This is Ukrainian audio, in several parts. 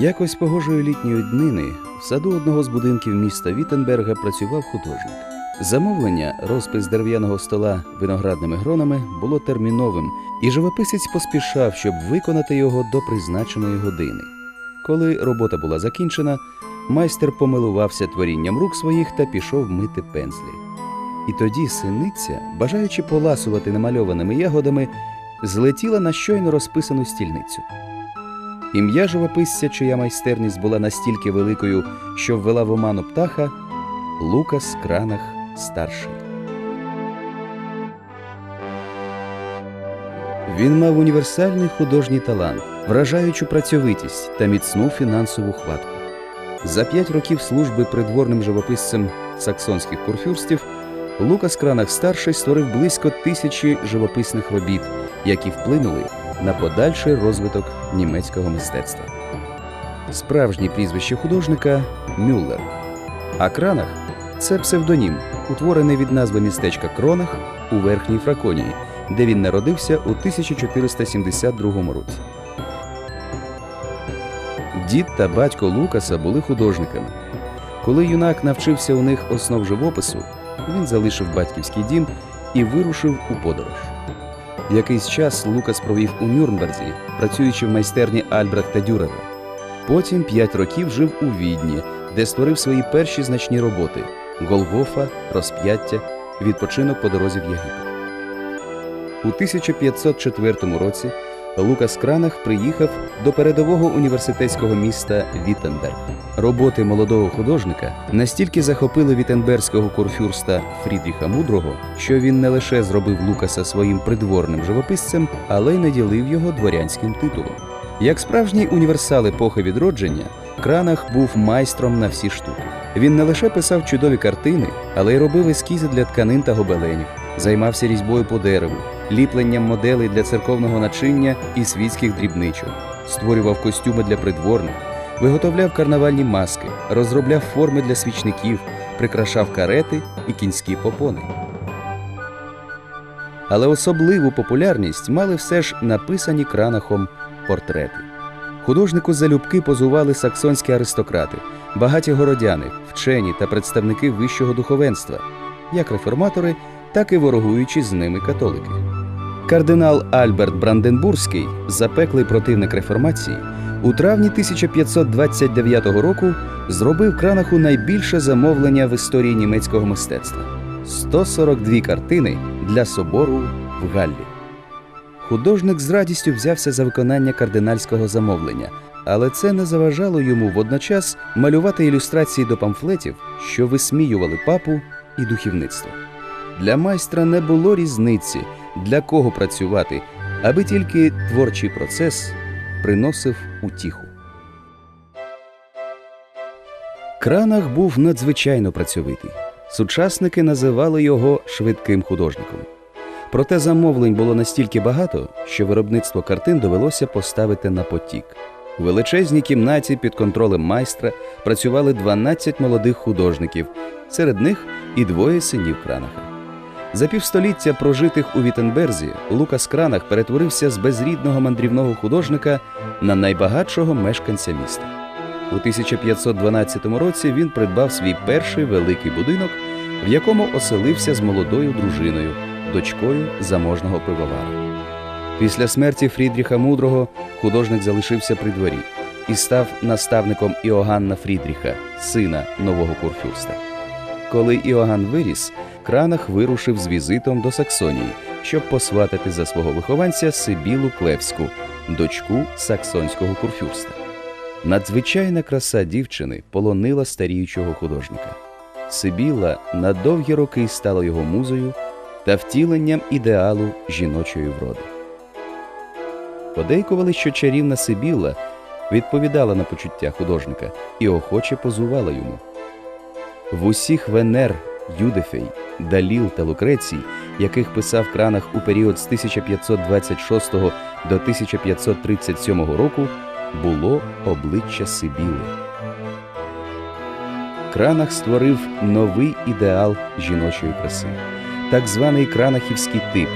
Якось погожої літньої днини в саду одного з будинків міста Віттенберга працював художник. Замовлення, розпис дерев'яного стола виноградними гронами було терміновим, і живописець поспішав, щоб виконати його до призначеної години. Коли робота була закінчена, майстер помилувався творінням рук своїх та пішов мити пензлі. І тоді синиця, бажаючи поласувати намальованими ягодами, злетіла на щойно розписану стільницю. Ім'я живописця, чия майстерність була настільки великою, що ввела в оману птаха Лукас Кранах старший. Він мав універсальний художній талант, вражаючу працьовитість та міцну фінансову хватку. За п'ять років служби придворним живописцем саксонських курфюрстів Лукас Кранах старший створив близько тисячі живописних робіт, які вплинули на подальший розвиток німецького мистецтва. Справжнє прізвище художника Мюллер. А Кранах це псевдонім, утворений від назви містечка Кронах у Верхній Фраконії, де він народився у 1472 році. Дід та батько Лукаса були художниками. Коли юнак навчився у них основ живопису, він залишив батьківський дім і вирушив у подорож. Якийсь час Лукас провів у Нюрнберзі, працюючи в майстерні Альбрехта Дюрера. Потім п'ять років жив у Відні, де створив свої перші значні роботи Голгофа, Розп'яття, Відпочинок по дорозі в Єгипет. У 1504 році Лукас Кранах приїхав до передового університетського міста Віттенберг. Роботи молодого художника настільки захопили віттенберзького курфюрста Фрідріха Мудрого, що він не лише зробив Лукаса своїм придворним живописцем, але й наділив його дворянським титулом. Як справжній універсал епохи відродження, Кранах був майстром на всі штуки. Він не лише писав чудові картини, але й робив ескізи для тканин та гобеленів, займався різьбою по дереву, ліпленням моделей для церковного начиння і світських дрібничок, створював костюми для придворних, виготовляв карнавальні маски, розробляв форми для свічників, прикрашав карети і кінські попони. Але особливу популярність мали все ж написані кранахом портрети. Художнику залюбки позували саксонські аристократи, багаті городяни, вчені та представники вищого духовенства, як реформатори, так і ворогуючі з ними католики. Кардинал Альберт Бранденбурзький, запеклий противник реформації, у травні 1529 року зробив кранаху найбільше замовлення в історії німецького мистецтва 142 картини для собору в Галлі. Художник з радістю взявся за виконання кардинальського замовлення, але це не заважало йому водночас малювати ілюстрації до памфлетів, що висміювали папу і духовництво. Для майстра не було різниці, для кого працювати, аби тільки творчий процес приносив утіху. Кранах був надзвичайно працьовитий. Сучасники називали його швидким художником. Проте замовлень було настільки багато, що виробництво картин довелося поставити на потік. У величезній кімнаті під контролем майстра працювали 12 молодих художників, серед них і двоє синів Кранаха. За півстоліття прожитих у Віттенберзі Лукас Кранах перетворився з безрідного мандрівного художника на найбагатшого мешканця міста. У 1512 році він придбав свій перший великий будинок, в якому оселився з молодою дружиною, дочкою заможного пивовара. Після смерті Фрідріха Мудрого художник залишився при дворі і став наставником Іоганна Фрідріха, сина нового курфюрста. Коли Іоганн виріс, Кранах вирушив з візитом до Саксонії, щоб посватати за свого вихованця Сибілу Клевську, дочку саксонського курфюрста. Надзвичайна краса дівчини полонила старіючого художника. Сибіла на довгі роки стала його музою та втіленням ідеалу жіночої вроди. Подейкували, що чарівна Сибіла відповідала на почуття художника і охоче позувала йому. В усіх Венер, Юдефей, Даліл та Лукрецій, яких писав Кранах у період з 1526 до 1537 року, було обличчя Сибіли. Кранах створив новий ідеал жіночої краси, так званий кранахівський тип,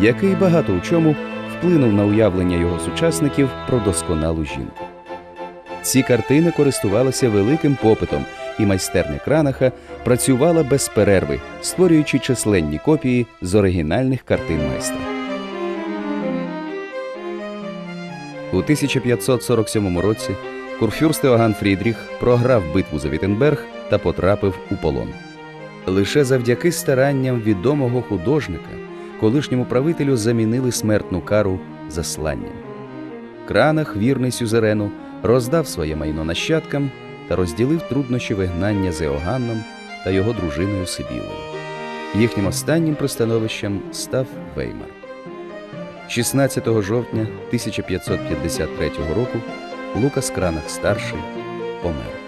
який багато у чому вплинув на уявлення його сучасників про досконалу жінку. Ці картини користувалися великим попитом, і майстерня Кранаха працювала без перерви, створюючи численні копії з оригінальних картин майстра. У 1547 році курфюрст Іоганн Фрідріх програв битву за Віттенберг та потрапив у полон. Лише завдяки старанням відомого художника колишньому правителю замінили смертну кару засланням. Кранах, вірний сюзерену, роздав своє майно нащадкам та розділив труднощі вигнання з Еоганном та його дружиною Сибілою. Їхнім останнім пристановищем став Веймар. 16 жовтня 1553 року Лукас Кранах старший помер.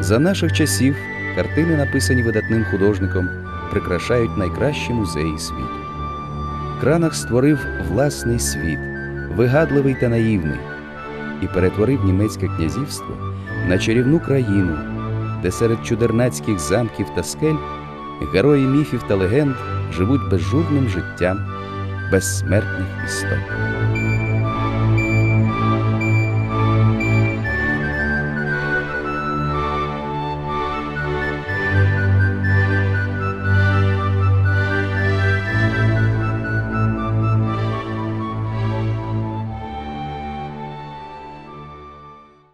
За наших часів картини, написані видатним художником, прикрашають найкращі музеї світу. Кранах створив власний світ, вигадливий та наївний, і перетворив німецьке князівство на чарівну країну, де серед чудернацьких замків та скель герої міфів та легенд живуть безжурним життям безсмертних істот.